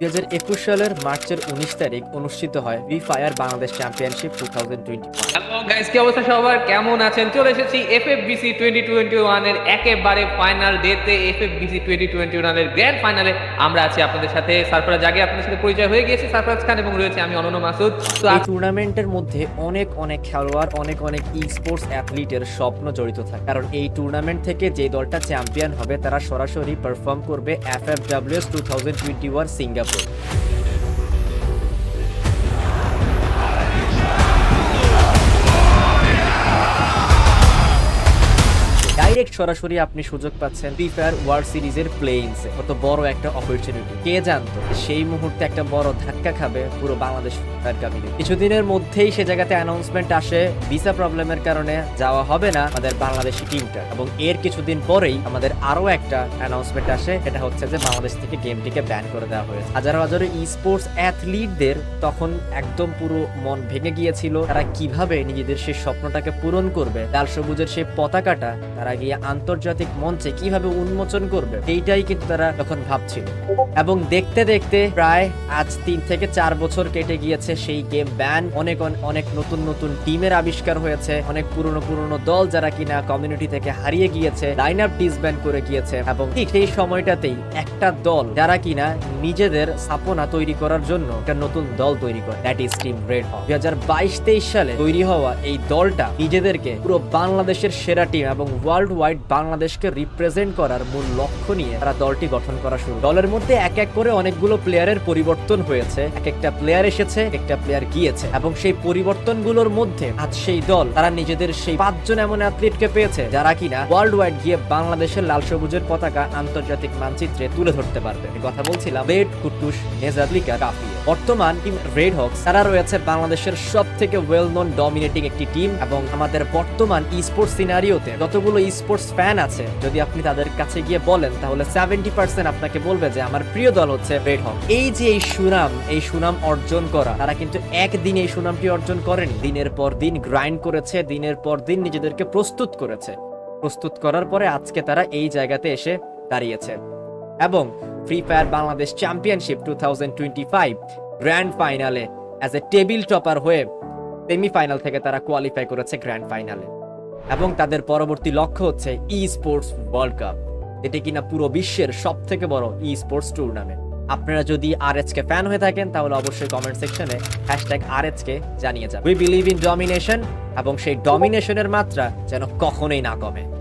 দুই হাজার একুশ সালের মার্চের উনিশ তারিখ অনুষ্ঠিত হয় B Fire Bangladesh championship two thousand twenty hello guys কি অবস্থা সবার? কেমন আছেন? চলে এসেছি টোয়েন্টি টোয়েন্টি ওয়ানের একেবারে ফাইনাল ডেতে টোয়েন্টি টোয়েন্টি ওয়ানের গ্র্যান্ড ফাইনালে আমরা আছি আপনাদের সাথে। সারফরাজ আগে আপনাদের সাথে পরিচয় হয়ে গিয়েছে সারফরাজ খান এবং রয়েছে আমি অনন্য মাসুদ। তো এই টুর্নামেন্টের মধ্যে অনেক অনেক খেলোয়াড় অনেক অনেক ই স্পোর্টস অ্যাথলিটের স্বপ্ন জড়িত থাকে। কারণ এই টুর্নামেন্ট থেকে যে দলটা চ্যাম্পিয়ন হবে তারা সরাসরি পারফর্ম করবে F F W two thousand twenty one Singapore とう。direct সরাসরি আপনি সুযোগ পাচ্ছেন ফ্রি ফায়ার ওয়ার্ল্ড সিরিজের প্লেইংসে কত বড় একটা অপরচুনিটি কে জানতো? সেই মুহূর্তে একটা বড় ধাক্কা খাবে পুরো বাংলাদেশ ফায়ার কমিউনিটি কিছুদিনের মধ্যেই সে জায়গাতে অ্যানাউন্সমেন্ট আসে ভিসা প্রবলেমের কারণে যাওয়া হবে না আমাদের বাংলাদেশি টিমটা এবং এর কিছুদিন পরেই আমাদের আরও একটা অ্যানাউন্সমেন্ট আসে এটা হচ্ছে যে বাংলাদেশ থেকে গেমটিকে ব্যান করে দেওয়া হয়েছে। হাজারো হাজারো ই স্পোর্টস অ্যাথলিটদের তখন একদম পুরো মন ভেঙে গিয়েছিল। তারা কীভাবে নিজেদের সেই স্বপ্নটাকে পূরণ করবে, লাল সবুজের সেই পতাকাটা তারা গিয়ে আন্তর্জাতিক মঞ্চে কীভাবে উন্মোচন করবে এইটাই কিন্তু তারা তখন ভাবছিল। এবং দেখতে দেখতে প্রায় আজ তিন থেকে চার বছর কেটে গিয়েছে সেই গেম ব্যান। অনেক অনেক নতুন নতুন টিমের আবিষ্কার হয়েছে। অনেক পুরনো পুরনো দল যারা কিনা কমিউনিটি থেকে হারিয়ে গিয়েছে লাইন আপ ডিসব্যান্ড করে গিয়েছে। এবং ঠিক সেই সময়টাতেই একটা দল যারা কিনা নিজেদের স্থাপনা তৈরি করার জন্য একটা নতুন দল তৈরি করে। That is team Red Hawk দুই হাজার বাইশ তেইশ সালে তৈরি হওয়া এই দলটা নিজেদেরকে পুরো বাংলাদেশের সেরা টিম এবং ওয়ার্ল্ড ওয়াইড বাংলাদেশকে রিপ্রেজেন্ট করার মূল লক্ষ্য নিয়ে তারা দলটি গঠন করা শুরু। দলের মধ্যে এক এক করে অনেকগুলো প্লেয়ারের পরিবর্তন হয়েছে। এক একটা প্লেয়ার এসেছে একটা প্লেয়ার গিয়েছে এবং সেই পরিবর্তনগুলোর মধ্যে আজ সেই দল, তারা নিজেদের সেই পাঁচজন এমন অ্যাথলিটকে পেয়েছে যারা কিনা ওয়ার্ল্ড ওয়াইড গিয়ে বাংলাদেশের লাল সবুজের পতাকা আন্তর্জাতিক মানচিত্রে তুলে ধরতে পারবে। কথা বলছিলাম রেড কুটুস নেজাবলিকা কাফিয়ে বর্তমান টিম রেড হক্স তারা রয়েছে বাংলাদেশের সব থেকে ওয়েল নন ডমিনেটিং একটি টিম এবং আমাদের বর্তমান ই স্পোর্টস সিনারিওতে যতগুলো স্পোর্টস ফ্যান আছে, যদি আপনি তাদের কাছে গিয়ে বলেন, তাহলে সেভেন্টি পার্সেন্ট আপনাকে বলবে যে আমার প্রিয় দল হচ্ছে রেড হক এই যে এই সুনাম এই সুনাম অর্জন করা, তারা কিন্তু একদিন এই সুনামটি অর্জন করেনি। দিনের পর দিন গ্রাইন্ড করেছে, দিনের পর দিন নিজেদেরকে প্রস্তুত করেছে। প্রস্তুত করার পরে আজকে তারা এই জায়গাতে এসে দাঁড়িয়েছে। এবং Free Fire Bangladesh championship two grand ফাইনালে অ্যাজ এ টেবিল টপার হয়ে সেমিফাইনাল থেকে তারা কোয়ালিফাই করেছে গ্র্যান্ড ফাইনালে এবং তাদের পরবর্তী লক্ষ্য হচ্ছে ই স্পোর্টস ওয়ার্ল্ড কাপ এটি কিনা পুরো বিশ্বের সব থেকে বড় ই স্পোর্টস টুর্নামেন্ট আপনারা যদি আর কে ফ্যান হয়ে থাকেন, তাহলে অবশ্যই কমেন্ট সেকশনে হ্যাশট্যাগ আর কে জানিয়ে যান উই বিলিভ ইন ডমিনেশন এবং সেই ডমিনেশনের মাত্রা যেন কখনোই না কমে।